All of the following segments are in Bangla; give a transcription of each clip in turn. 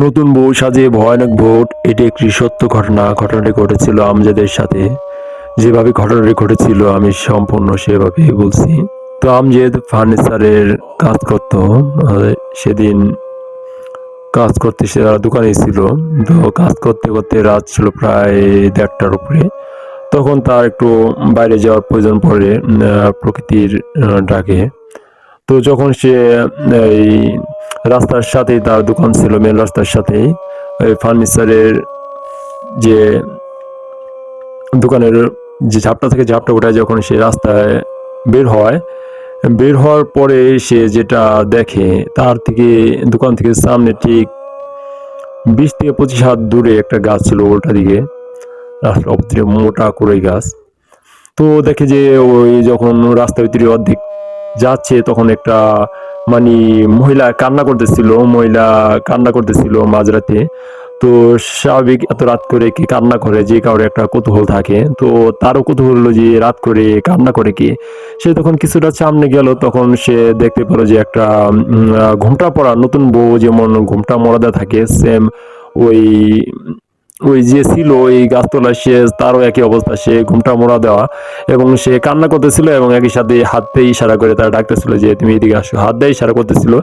নতুন বউ সাজে ভয়ানক ভোট, এটি একটি সত্য ঘটনা। ঘটনাটি ঘটেছিল আমজাদের সাথে। যেভাবে ঘটনাটি ঘটেছিল, আমি সম্পূর্ণ সেভাবে বলছি। তো আমজেদ ফার্নিচারের কাজ করত। সেদিন কাজ করতে সে দোকানে ছিল। তো কাজ করতে করতে রাত ছিল প্রায় দেড়টার উপরে। তখন তার একটু বাইরে যাওয়ার প্রয়োজন পড়ে প্রকৃতির ডাকে। তো যখন সে, এই রাস্তার সাথেই তার দোকান ছিল মেন রাস্তার সাথেই। ওই ফার্নিচারের যে দোকানের যে ঝাপটা থেকে ঝাপটা ওঠায় যখন সে রাস্তায় বের হয়, বের হওয়ার পরে সে যেটা দেখে, তার থেকে দোকান থেকে সামনে ঠিক বিশ থেকে পঁচিশ হাত দূরে একটা গাছ ছিল ওটা দিকে, রাস্তার মোটা করে গাছ। তো দেখে যে ওই যখন রাস্তার ভিতরে অর্ধেক যাচ্ছে, তখন একটা মানে মহিলা কান্না করতেছিল, মহিলা কান্না করতেছিল মাঝরাতে। তো স্বাভাবিক এত রাত করে কি কান্না করে, যে কারোর একটা কৌতূহল থাকে। তো তারও কৌতূহল হলো যে রাত করে কান্না করে কি। সে তখন কিছুটা সামনে গেল, তখন সে দেখতে পেল যে একটা ঘোমটা পরা নতুন বউ যেমন ঘোমটা মরাদা থাকে সেম ওই ওই যে ছিল, ওই গাছতলা সে, তারও একই অবস্থা, সে ঘুমটা মোড়া দেওয়া এবং সে কান্না করতেছিল এবং একই সাথে হাত দিয়ে ইশারা করে তারা ডাকতেছিল যে, তুমি এদিকে আসো। হাত দিয়ে ইশারা করতেছিল।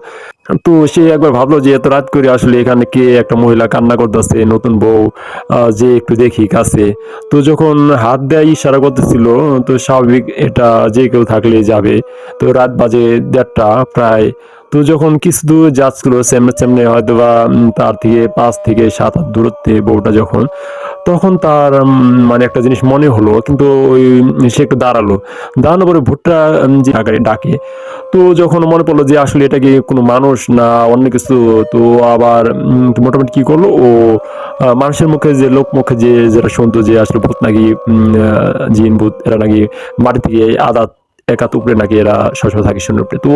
তো সে একবার ভাবলো যে এত রাত করে আসলে এখানে কে একটা মহিলা কান্না করতেছে, নতুন বউ যে একটু দেখি কাছে। তো যখন হাত দেয় ইশারা করতেছিল, তো স্বাভাবিক এটা যে কেউ থাকলে যাবে। তো রাত বাজে দেড়টা প্রায়। তো যখন কিছু দূর যাচ্ছিল সামনে সামনে হয়তো বা তার থেকে পাঁচ থেকে সাত হাত দূরত্বে বউটা যখন তখন তার মানে একটা জিনিস মনে হলো, কিন্তু ওই সে একটু দাঁড়াল। দাঁড়ানোর পরে ভুট্টা যে ডাকে- তো যখন মনে পড়ল যে আসলে এটা কি কোনো মানুষ না অন্য কিছু, তো আবার মোটামুটি কি করল, ও মানুষের মুখে যে, লোক মুখে যে, যেটা শুনতো যে আসলে ভূত নাকি জিন ভূত, এরা নাকি মাটি থেকে আদাত একাত উপরে নাকি এরা সবসময় থাকে শূন্য উপরে তো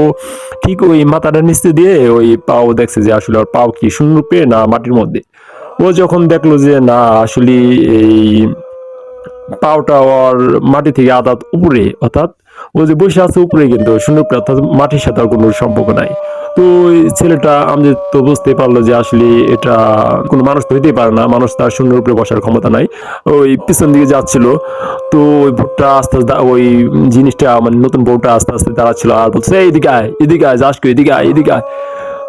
ঠিক ওই মাথাটা নিচে দিয়ে ওই পাও দেখছে যে আসলে ওর পাও কি শূন্য রূপে না মাটির মধ্যে। ও যখন দেখল যে না, আসলে এই পাওটা ওর মাটি থেকে আদাত উপরে, অর্থাৎ ও যে বসে আছে উপরে কিন্তু শূন্য উপরে অর্থাৎ মাটির সাথে আর কোনো সম্পর্ক নাই। তো ওই ছেলেটা, আমি তো বুঝতে পারল যে আসলে এটা কোনো মানুষ তো হইতেই পারে না, মানুষ তার শূন্য উপরে বসার ক্ষমতা নাই। ওই পিছন দিকে যাচ্ছিল, তো ওই ভুট্টা আস্তে আস্তে ওই জিনিসটা মানে নতুন বউটা আস্তে আস্তে দাঁড়াচ্ছিল আর বলছে, "এই এদিকে আয় এদিকে আয়, যাস এদিকে আয় এদিকে আয়।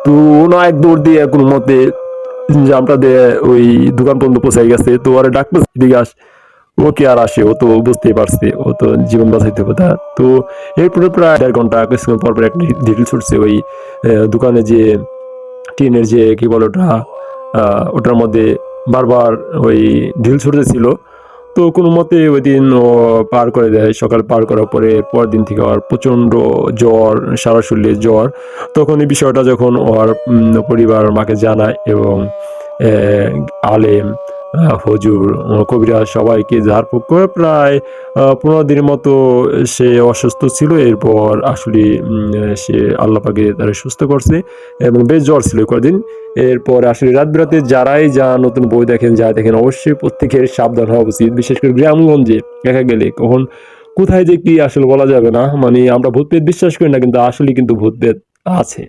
তো ওনা এক দৌড় দিয়ে কোনো মতে জামটা দিয়ে ওই দোকান পর্যন্ত পৌঁছে গেছে, তো ওরা ডাক এদিকে আস। ও কে আর আসে? ও তো বুঝতেই পারছে, ও তো জীবন বাঁচাইতে হবে তা এরপরে প্রায় দেড় ঘণ্টা কিছুক্ষণ পর পর একটা ডিটেল ছুটছে ওই দোকানে যে টিনের যে, কি বলে ওটা ওটার মধ্যে বারবার ওই ঢিল ছুটতেছিল। তো কোনো মতে ওই দিন ও পার করে দেয়। সকাল পার করার পরে পরের দিন থেকে ওর প্রচণ্ড জ্বর, সারা শরীরে জ্বর। তখন এই বিষয়টা যখন ওর পরিবার মাকে জানায় এবং আলেম হুজুর ও কবিরা সবাইকে ঝাড়ফুঁক করে প্রায় পনেরো দিনের মতো সে অসুস্থ ছিল। এরপর আসলে সে আল্লাপাকে তারা সুস্থ করছে এবং বেশ জ্বর ছিল কদিন। এরপর আসলে রাত বিরাতে যারাই যা নতুন বই দেখেন, যা দেখেন, অবশ্যই প্রত্যেকের সাবধান হওয়া উচিত। বিশেষ করে গ্রামগঞ্জে দেখা গেলে কখন কোথায় যে কি আসলে বলা যাবে না। মানে আমরা ভূত বিশ্বাস করি না, কিন্তু আসলে কিন্তু ভূত আছে।